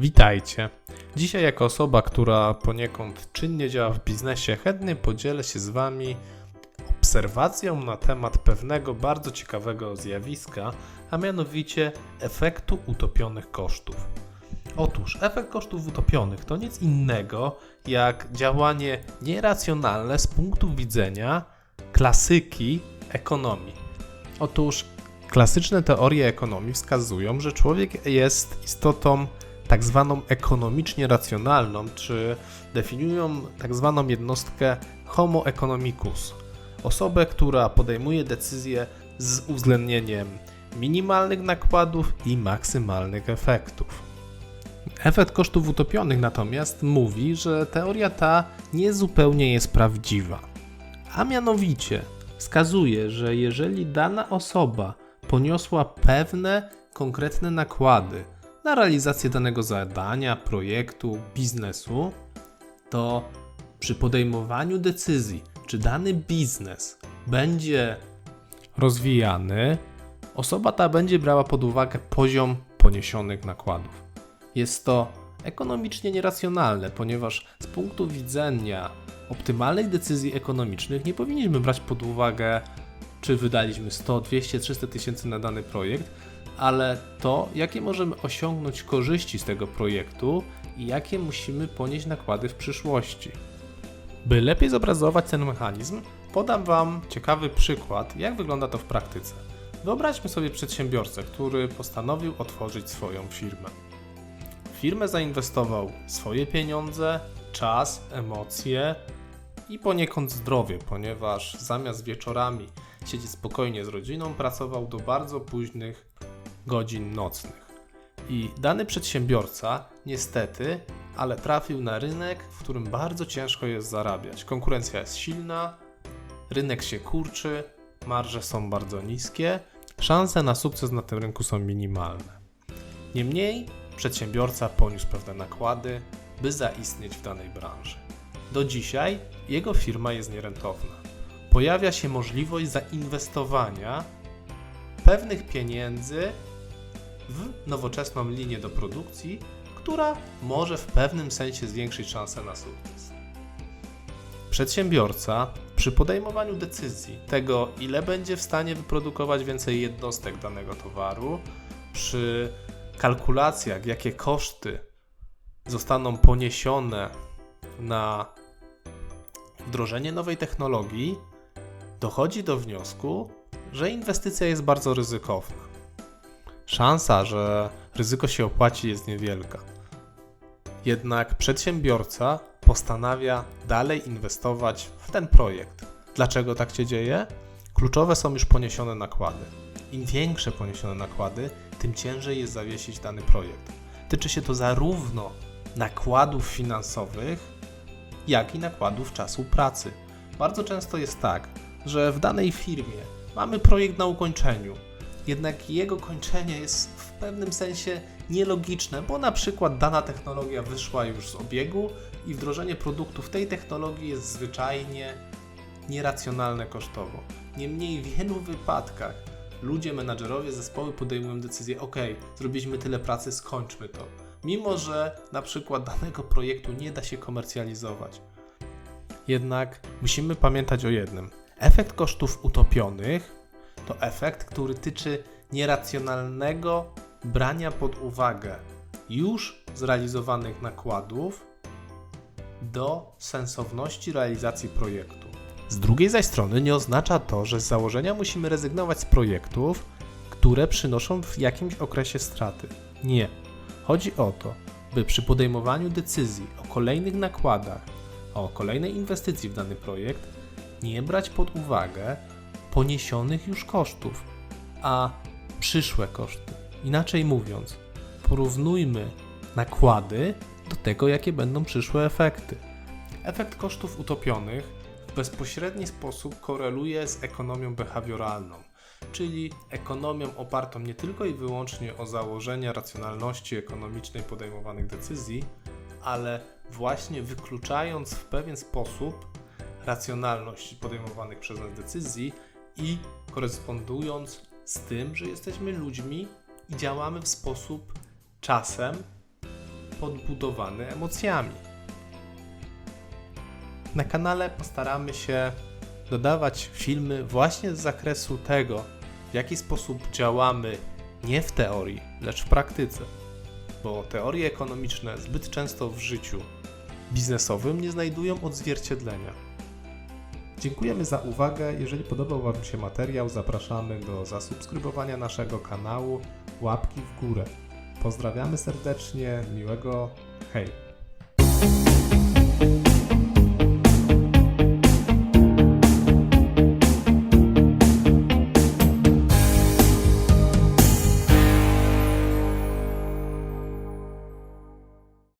Witajcie. Dzisiaj jako osoba, która poniekąd czynnie działa w biznesie, chętnie podzielę się z Wami obserwacją na temat pewnego bardzo ciekawego zjawiska, a mianowicie efektu utopionych kosztów. Otóż efekt kosztów utopionych to nic innego jak działanie nieracjonalne z punktu widzenia klasyki ekonomii. Otóż klasyczne teorie ekonomii wskazują, że człowiek jest istotą tak zwaną ekonomicznie racjonalną, czy definiują tak zwaną jednostkę homo economicus. Osobę, która podejmuje decyzje z uwzględnieniem minimalnych nakładów i maksymalnych efektów. Efekt kosztów utopionych natomiast mówi, że teoria ta nie zupełnie jest prawdziwa. A mianowicie wskazuje, że jeżeli dana osoba poniosła pewne konkretne nakłady na realizację danego zadania, projektu, biznesu, to przy podejmowaniu decyzji, czy dany biznes będzie rozwijany, osoba ta będzie brała pod uwagę poziom poniesionych nakładów. Jest to ekonomicznie nieracjonalne, ponieważ z punktu widzenia optymalnych decyzji ekonomicznych nie powinniśmy brać pod uwagę, czy wydaliśmy 100, 200, 300 tysięcy na dany projekt, ale to, jakie możemy osiągnąć korzyści z tego projektu i jakie musimy ponieść nakłady w przyszłości. By lepiej zobrazować ten mechanizm, podam Wam ciekawy przykład, jak wygląda to w praktyce. Wyobraźmy sobie przedsiębiorcę, który postanowił otworzyć swoją firmę. W firmę zainwestował swoje pieniądze, czas, emocje i poniekąd zdrowie, ponieważ zamiast wieczorami siedzieć spokojnie z rodziną, pracował do bardzo późnych godzin nocnych. I dany przedsiębiorca, niestety, ale trafił na rynek, w którym bardzo ciężko jest zarabiać. Konkurencja jest silna, rynek się kurczy, marże są bardzo niskie, szanse na sukces na tym rynku są minimalne. Niemniej, przedsiębiorca poniósł pewne nakłady, by zaistnieć w danej branży. Do dzisiaj jego firma jest nierentowna. Pojawia się możliwość zainwestowania pewnych pieniędzy w nowoczesną linię do produkcji, która może w pewnym sensie zwiększyć szanse na sukces. Przedsiębiorca przy podejmowaniu decyzji tego, ile będzie w stanie wyprodukować więcej jednostek danego towaru, przy kalkulacjach, jakie koszty zostaną poniesione na wdrożenie nowej technologii, dochodzi do wniosku, że inwestycja jest bardzo ryzykowna. Szansa, że ryzyko się opłaci, jest niewielka. Jednak przedsiębiorca postanawia dalej inwestować w ten projekt. Dlaczego tak się dzieje? Kluczowe są już poniesione nakłady. Im większe poniesione nakłady, tym ciężej jest zawiesić dany projekt. Tyczy się to zarówno nakładów finansowych, jak i nakładów czasu pracy. Bardzo często jest tak, że w danej firmie mamy projekt na ukończeniu, jednak jego kończenie jest w pewnym sensie nielogiczne, bo na przykład dana technologia wyszła już z obiegu i wdrożenie produktów tej technologii jest zwyczajnie nieracjonalne kosztowo. Niemniej w wielu wypadkach ludzie, menadżerowie, zespoły podejmują decyzję: OK, zrobiliśmy tyle pracy, skończmy to. Mimo, że na przykład danego projektu nie da się komercjalizować. Jednak musimy pamiętać o jednym. Efekt kosztów utopionych to efekt, który tyczy nieracjonalnego brania pod uwagę już zrealizowanych nakładów do sensowności realizacji projektu. Z drugiej zaś strony nie oznacza to, że z założenia musimy rezygnować z projektów, które przynoszą w jakimś okresie straty. Nie. Chodzi o to, by przy podejmowaniu decyzji o kolejnych nakładach, o kolejnej inwestycji w dany projekt, nie brać pod uwagę poniesionych już kosztów, a przyszłe koszty. Inaczej mówiąc, porównujmy nakłady do tego, jakie będą przyszłe efekty. Efekt kosztów utopionych w bezpośredni sposób koreluje z ekonomią behawioralną, czyli ekonomią opartą nie tylko i wyłącznie o założenia racjonalności ekonomicznej podejmowanych decyzji, ale właśnie wykluczając w pewien sposób racjonalność podejmowanych przez nas decyzji i korespondując z tym, że jesteśmy ludźmi i działamy w sposób czasem podbudowany emocjami. Na kanale postaramy się dodawać filmy właśnie z zakresu tego, w jaki sposób działamy nie w teorii, lecz w praktyce. Bo teorie ekonomiczne zbyt często w życiu biznesowym nie znajdują odzwierciedlenia. Dziękujemy za uwagę. Jeżeli podobał Wam się materiał, zapraszamy do zasubskrybowania naszego kanału, łapki w górę. Pozdrawiamy serdecznie, miłego hej!